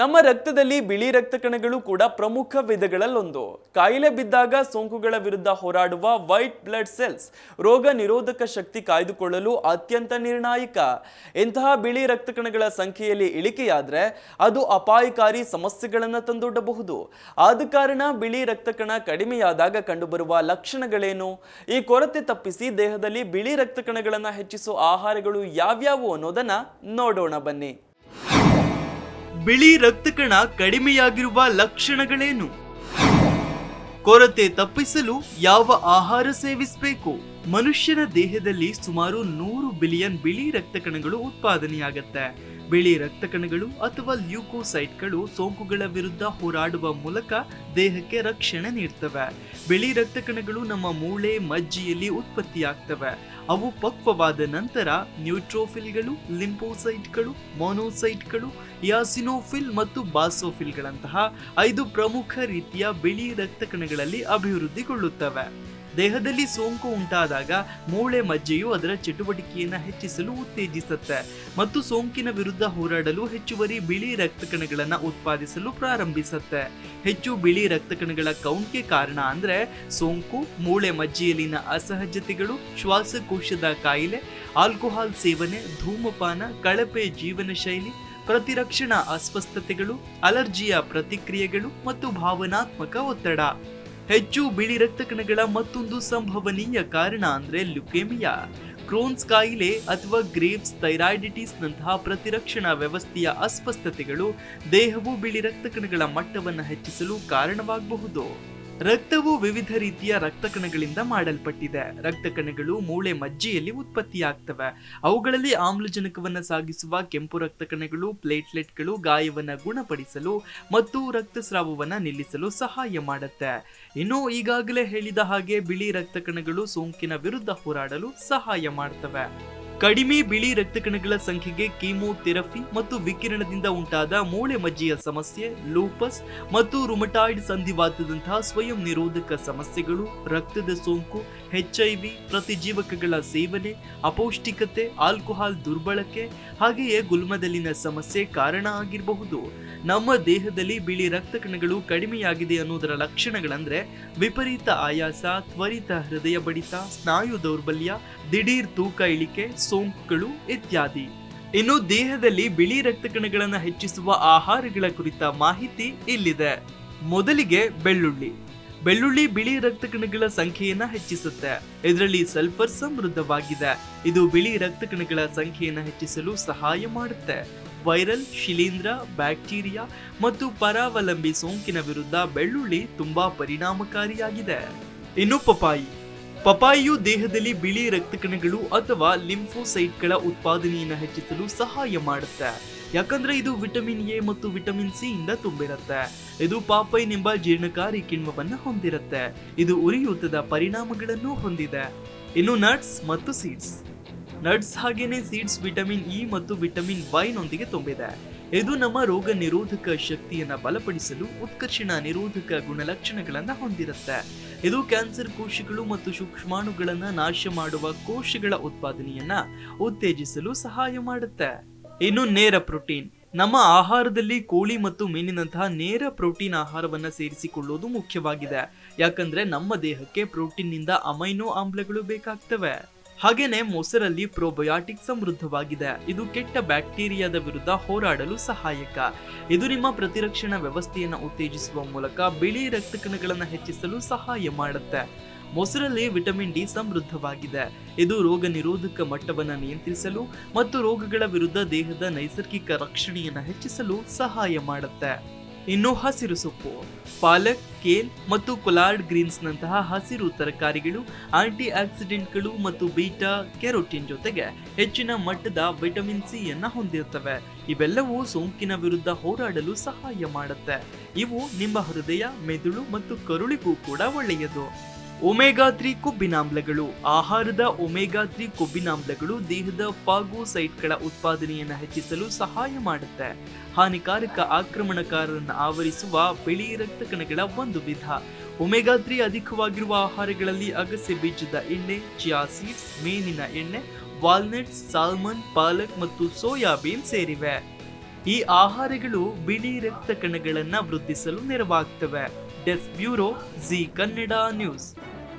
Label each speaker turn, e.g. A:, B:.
A: ನಮ್ಮ ರಕ್ತದಲ್ಲಿ ಬಿಳಿ ರಕ್ತ ಕಣಗಳು ಕೂಡ ಪ್ರಮುಖ ವಿಧಗಳಲ್ಲೊಂದು. ಕಾಯಿಲೆ ಬಿದ್ದಾಗ ಸೋಂಕುಗಳ ವಿರುದ್ಧ ಹೋರಾಡುವ ವೈಟ್ ಬ್ಲಡ್ ಸೆಲ್ಸ್ ರೋಗ ನಿರೋಧಕ ಶಕ್ತಿ ಕಾಯ್ದುಕೊಳ್ಳಲು ಅತ್ಯಂತ ನಿರ್ಣಾಯಕ. ಇಂತಹ ಬಿಳಿ ರಕ್ತ ಕಣಗಳ ಸಂಖ್ಯೆಯಲ್ಲಿ ಇಳಿಕೆಯಾದರೆ ಅದು ಅಪಾಯಕಾರಿ ಸಮಸ್ಯೆಗಳನ್ನು ತಂದೊಡ್ಡಬಹುದು. ಆದ ಕಾರಣ ಬಿಳಿ ರಕ್ತ ಕಣ ಕಡಿಮೆಯಾದಾಗ ಕಂಡುಬರುವ ಲಕ್ಷಣಗಳೇನು? ಈ ಕೊರತೆ ತಪ್ಪಿಸಿ ದೇಹದಲ್ಲಿ ಬಿಳಿ ರಕ್ತ ಕಣಗಳನ್ನು ಹೆಚ್ಚಿಸುವ ಆಹಾರಗಳು ಯಾವ್ಯಾವು ಅನ್ನೋದನ್ನು ನೋಡೋಣ ಬನ್ನಿ. ಬಿಳಿ ರಕ್ತಕಣ ಕಡಿಮೆಯಾಗಿರುವ ಲಕ್ಷಣಗಳೇನು? ಕೊರತೆ ತಪ್ಪಿಸಲು ಯಾವ ಆಹಾರ ಸೇವಿಸಬೇಕು? ಮನುಷ್ಯನ ದೇಹದಲ್ಲಿ ಸುಮಾರು ನೂರು ಬಿಲಿಯನ್ ಬಿಳಿ ರಕ್ತಕಣಗಳು ಉತ್ಪಾದನೆಯಾಗತ್ತೆ. ಬಿಳಿ ರಕ್ತ ಕಣಗಳು ಅಥವಾ ಲ್ಯೂಕೋಸೈಟ್ಗಳು ಸೋಂಕುಗಳ ವಿರುದ್ಧ ಹೋರಾಡುವ ಮೂಲಕ ದೇಹಕ್ಕೆ ರಕ್ಷಣೆ ನೀಡ್ತವೆ. ಬಿಳಿ ರಕ್ತ ಕಣಗಳು ನಮ್ಮ ಮೂಳೆ, ಮಜ್ಜಿಯಲ್ಲಿ ಉತ್ಪತ್ತಿಯಾಗ್ತವೆ. ಅವು ಪಕ್ವವಾದ ನಂತರ ನ್ಯೂಟ್ರೋಫಿಲ್ಗಳು, ಲಿಂಪೋಸೈಟ್ಗಳು, ಮೊನೋಸೈಟ್ಗಳು, ಯಾಸಿನೋಫಿಲ್ ಮತ್ತು ಬಾಸೋಫಿಲ್ಗಳಂತಹ ಐದು ಪ್ರಮುಖ ರೀತಿಯ ಬಿಳಿ ರಕ್ತ ಕಣಗಳಲ್ಲಿ ಅಭಿವೃದ್ಧಿಗೊಳ್ಳುತ್ತವೆ. ದೇಹದಲ್ಲಿ ಸೋಂಕು ಉಂಟಾದಾಗ ಮೂಳೆ ಮಜ್ಜೆಯು ಅದರ ಚಟುವಟಿಕೆಯನ್ನು ಹೆಚ್ಚಿಸಲು ಉತ್ತೇಜಿಸುತ್ತೆ ಮತ್ತು ಸೋಂಕಿನ ವಿರುದ್ಧ ಹೋರಾಡಲು ಹೆಚ್ಚುವರಿ ಬಿಳಿ ರಕ್ತ ಕಣಗಳನ್ನು ಉತ್ಪಾದಿಸಲು ಪ್ರಾರಂಭಿಸುತ್ತೆ. ಹೆಚ್ಚು ಬಿಳಿ ರಕ್ತ ಕಣಗಳ ಕೌಂಟ್ಗೆ ಕಾರಣ ಅಂದ್ರೆ ಸೋಂಕು, ಮೂಳೆ ಮಜ್ಜೆಯಲ್ಲಿನ ಅಸಹಜತೆಗಳು, ಶ್ವಾಸಕೋಶದ ಕಾಯಿಲೆ, ಆಲ್ಕೋಹಾಲ್ ಸೇವನೆ, ಧೂಮಪಾನ, ಕಳಪೆ ಜೀವನ ಶೈಲಿ ಪ್ರತಿರಕ್ಷಣಾ ಅಸ್ವಸ್ಥತೆಗಳು, ಅಲರ್ಜಿಯ ಪ್ರತಿಕ್ರಿಯೆಗಳು ಮತ್ತು ಭಾವನಾತ್ಮಕ ಒತ್ತಡ. ಹೆಚ್ಚು ಬಿಳಿ ರಕ್ತ ಕಣಗಳ ಮತ್ತೊಂದು ಸಂಭವನೀಯ ಕಾರಣ ಅಂದ್ರೆ ಲ್ಯುಕೇಮಿಯಾ ಕ್ರೋನ್ಸ್ ಕಾಯಿಲೆ ಅಥವಾ ಗ್ರೇವ್ಸ್ ಥೈರಾಯ್ಡಿಟಿಸ್ ನಂತಹ ಪ್ರತಿರಕ್ಷಣಾ ವ್ಯವಸ್ಥೆಯ ಅಸ್ವಸ್ಥತೆಗಳು ದೇಹವು ಬಿಳಿ ರಕ್ತ ಕಣಗಳ ಮಟ್ಟವನ್ನು ಹೆಚ್ಚಿಸಲು ಕಾರಣವಾಗಬಹುದು. ರಕ್ತವು ವಿವಿಧ ರೀತಿಯ ರಕ್ತ ಕಣಗಳಿಂದ ಮಾಡಲ್ಪಟ್ಟಿದೆ. ರಕ್ತ ಕಣಗಳು ಮೂಳೆ ಮಜ್ಜೆಯಲ್ಲಿ ಉತ್ಪತ್ತಿಯಾಗ್ತವೆ. ಅವುಗಳಲ್ಲಿ ಆಮ್ಲಜನಕವನ್ನು ಸಾಗಿಸುವ ಕೆಂಪು ರಕ್ತ ಕಣಗಳು ಪ್ಲೇಟ್ಲೆಟ್ಗಳು ಗಾಯವನ್ನು ಗುಣಪಡಿಸಲು ಮತ್ತು ರಕ್ತಸ್ರಾವವನ್ನು ನಿಲ್ಲಿಸಲು ಸಹಾಯ ಮಾಡುತ್ತೆ. ಇನ್ನು ಈಗಾಗಲೇ ಹೇಳಿದ ಹಾಗೆ ಬಿಳಿ ರಕ್ತ ಕಣಗಳು ಸೋಂಕಿನ ವಿರುದ್ಧ ಹೋರಾಡಲು ಸಹಾಯ ಮಾಡ್ತವೆ. ಕಡಿಮೆ ಬಿಳಿ ರಕ್ತ ಕಣಗಳ ಸಂಖ್ಯೆಗೆ ಕೀಮೋಥೆರಪಿ ಮತ್ತು ವಿಕಿರಣದಿಂದ ಉಂಟಾದ ಮೂಳೆ ಮಜ್ಜೆಯ ಸಮಸ್ಯೆ, ಲೂಪಸ್ ಮತ್ತು ರುಮಟಾಯ್ಡ್ ಸಂಧಿವಾತದಂತಹ ಸ್ವಯಂ ನಿರೋಧಕ ಸಮಸ್ಯೆಗಳು, ರಕ್ತದ ಸೋಂಕು ಎಚ್ಐವಿ ಪ್ರತಿಜೀವಕಗಳ ಸೇವನೆ, ಅಪೌಷ್ಟಿಕತೆ, ಆಲ್ಕೋಹಾಲ್ ದುರ್ಬಳಕೆ, ಹಾಗೆಯೇ ಗುಲ್ಮದಲ್ಲಿನ ಸಮಸ್ಯೆ ಕಾರಣ ಆಗಿರಬಹುದು. ನಮ್ಮ ದೇಹದಲ್ಲಿ ಬಿಳಿ ರಕ್ತ ಕಣಗಳು ಕಡಿಮೆಯಾಗಿದೆ ಅನ್ನೋದರ ಲಕ್ಷಣಗಳಂದ್ರೆ ವಿಪರೀತ ಆಯಾಸ, ತ್ವರಿತ ಹೃದಯ ಬಡಿತ, ಸ್ನಾಯು ದೌರ್ಬಲ್ಯ, ದಿಢೀರ್ ತೂಕ ಇಳಿಕೆ, ಸೋಂಕುಗಳು ಇತ್ಯಾದಿ. ಇನ್ನು ದೇಹದಲ್ಲಿ ಬಿಳಿ ರಕ್ತ ಕಣಗಳನ್ನು ಹೆಚ್ಚಿಸುವ ಆಹಾರಗಳ ಕುರಿತ ಮಾಹಿತಿ ಇಲ್ಲಿದೆ. ಮೊದಲಿಗೆ ಬೆಳ್ಳುಳ್ಳಿ. ಬೆಳ್ಳುಳ್ಳಿ ಬಿಳಿ ರಕ್ತ ಕಣಗಳ ಸಂಖ್ಯೆಯನ್ನ ಹೆಚ್ಚಿಸುತ್ತೆ. ಇದರಲ್ಲಿ ಸಲ್ಫರ್ ಸಮೃದ್ಧವಾಗಿದೆ. ಇದು ಬಿಳಿ ರಕ್ತ ಕಣಗಳ ಸಂಖ್ಯೆಯನ್ನ ಹೆಚ್ಚಿಸಲು ಸಹಾಯ ಮಾಡುತ್ತೆ. ವೈರಲ್, ಶಿಲೀಂಧ್ರ, ಬ್ಯಾಕ್ಟೀರಿಯಾ ಮತ್ತು ಪರಾವಲಂಬಿ ಸೋಂಕಿನ ವಿರುದ್ಧ ಬೆಳ್ಳುಳ್ಳಿ ತುಂಬಾ ಪರಿಣಾಮಕಾರಿಯಾಗಿದೆ. ಇನ್ನು ಪಪಾಯಿ ಪಪಾಯಿಯು ದೇಹದಲ್ಲಿ ಬಿಳಿ ರಕ್ತ ಕಣಗಳು ಅಥವಾ ಲಿಂಫೋಸೈಟ್ಗಳ ಉತ್ಪಾದನೆಯನ್ನು ಹೆಚ್ಚಿಸಲು ಸಹಾಯ ಮಾಡುತ್ತೆ. ಯಾಕಂದ್ರೆ ಇದು ವಿಟಮಿನ್ ಎ ಮತ್ತು ವಿಟಮಿನ್ ಸಿ ಇಂದ ತುಂಬಿರುತ್ತೆ. ಇದು ಪಾಪೈನ್ ಎಂಬ ಜೀರ್ಣಕಾರಿ ಕಿಣ್ವವನ್ನು ಹೊಂದಿರುತ್ತೆ. ಇದು ಉರಿಯೂತದ ಪರಿಣಾಮಗಳನ್ನು ಹೊಂದಿದೆ. ಇನ್ನು ನಟ್ಸ್ ಮತ್ತು ಸೀಡ್ಸ್. ನಟ್ಸ್ ಹಾಗೇನೆ ಸೀಡ್ಸ್ ವಿಟಮಿನ್ ಇ ಮತ್ತು ವಿಟಮಿನ್ ವೈನೊಂದಿಗೆ ತುಂಬಿದೆ. ಇದು ನಮ್ಮ ರೋಗ ನಿರೋಧಕ ಶಕ್ತಿಯನ್ನು ಬಲಪಡಿಸಲು ಉತ್ಕರ್ಷಣ ನಿರೋಧಕ ಗುಣಲಕ್ಷಣಗಳನ್ನು ಹೊಂದಿರುತ್ತೆ. ಇದು ಕ್ಯಾನ್ಸರ್ ಕೋಶಗಳು ಮತ್ತು ಸೂಕ್ಷ್ಮಾಣುಗಳನ್ನು ನಾಶ ಮಾಡುವ ಕೋಶಗಳ ಉತ್ಪಾದನೆಯನ್ನು ಉತ್ತೇಜಿಸಲು ಸಹಾಯ ಮಾಡುತ್ತೆ. ಇನ್ನು ನೇರ ಪ್ರೋಟೀನ್ ನಮ್ಮ ಆಹಾರದಲ್ಲಿ ಕೋಳಿ ಮತ್ತು ಮೀನಿನಂತಹ ನೇರ ಪ್ರೋಟೀನ್ ಆಹಾರವನ್ನು ಸೇರಿಸಿಕೊಳ್ಳುವುದು ಮುಖ್ಯವಾಗಿದೆ. ಯಾಕಂದ್ರೆ ನಮ್ಮ ದೇಹಕ್ಕೆ ಪ್ರೋಟೀನ್ನಿಂದ ಅಮೈನೋ ಆಮ್ಲಗಳು ಬೇಕಾಗ್ತವೆ. ಹಾಗೇನೆ ಮೊಸರಲ್ಲಿ ಪ್ರೋಬಯಾಟಿಕ್ ಸಮೃದ್ಧವಾಗಿದೆ. ಇದು ಕೆಟ್ಟ ಬ್ಯಾಕ್ಟೀರಿಯಾದ ವಿರುದ್ಧ ಹೋರಾಡಲು ಸಹಾಯಕ. ಇದು ನಿಮ್ಮ ಪ್ರತಿರಕ್ಷಣಾ ವ್ಯವಸ್ಥೆಯನ್ನು ಉತ್ತೇಜಿಸುವ ಮೂಲಕ ಬಿಳಿ ರಕ್ತ ಕಣಗಳನ್ನು ಹೆಚ್ಚಿಸಲು ಸಹಾಯ ಮಾಡುತ್ತೆ. ಮೊಸರಲ್ಲಿ ವಿಟಮಿನ್ ಡಿ ಸಮೃದ್ಧವಾಗಿದೆ. ಇದು ರೋಗ ನಿರೋಧಕ ಮಟ್ಟವನ್ನು ನಿಯಂತ್ರಿಸಲು ಮತ್ತು ರೋಗಗಳ ವಿರುದ್ಧ ದೇಹದ ನೈಸರ್ಗಿಕ ರಕ್ಷಣೆಯನ್ನು ಹೆಚ್ಚಿಸಲು ಸಹಾಯ ಮಾಡುತ್ತೆ. ಇನ್ನು ಹಸಿರು ಸೊಪ್ಪು, ಪಾಲಕ್, ಕೇಲ್ ಮತ್ತು ಕೊಲಾರ್ಡ್ ಗ್ರೀನ್ಸ್ನಂತಹ ಹಸಿರು ತರಕಾರಿಗಳು ಆಂಟಿ ಆಕ್ಸಿಡೆಂಟ್ಗಳು ಮತ್ತು ಬೀಟಾ ಕೆರೋಟಿನ್ ಜೊತೆಗೆ ಹೆಚ್ಚಿನ ಮಟ್ಟದ ವಿಟಮಿನ್ ಸಿ ಯನ್ನ ಹೊಂದಿರುತ್ತವೆ. ಇವೆಲ್ಲವೂ ಸೋಂಕಿನ ವಿರುದ್ಧ ಹೋರಾಡಲು ಸಹಾಯ ಮಾಡುತ್ತೆ. ಇವು ನಿಮ್ಮ ಹೃದಯ, ಮೆದುಳು ಮತ್ತು ಕರುಳಿಗೂ ಕೂಡ ಒಳ್ಳೆಯದು. ಒಮೆಗಾ ತ್ರೀ ಕೊಬ್ಬಿನಾಮ್ಲಗಳು. ಆಹಾರದ ಒಮೆಗಾ ತ್ರೀ ಕೊಬ್ಬಿನಾಮ್ಲಗಳು ದೇಹದ ಫಾಗೋಸೈಟ್ಗಳ ಉತ್ಪಾದನೆಯನ್ನು ಹೆಚ್ಚಿಸಲು ಸಹಾಯ ಮಾಡುತ್ತೆ. ಹಾನಿಕಾರಕ ಆಕ್ರಮಣಕಾರರನ್ನು ಆವರಿಸುವ ಬಿಳಿ ರಕ್ತ ಕಣಗಳ ಒಂದು ವಿಧ. ಒಮೆಗಾ ತ್ರೀ ಅಧಿಕವಾಗಿರುವ ಆಹಾರಗಳಲ್ಲಿ ಅಗಸೆ ಬೀಜದ ಎಣ್ಣೆ, ಚಿಯಾ ಸೀಡ್ಸ್, ಮೇನಿನ ಎಣ್ಣೆ, ವಾಲ್ನಟ್ಸ್, ಸಾಲ್ಮನ್, ಪಾಲಕ್ ಮತ್ತು ಸೋಯಾಬೀನ್ ಸೇರಿವೆ. ಈ ಆಹಾರಗಳು ಬಿಳಿ ರಕ್ತ ಕಣಗಳನ್ನು ವೃದ್ಧಿಸಲು ನೆರವಾಗ್ತವೆ. Desk bureau, Zee Kannada news.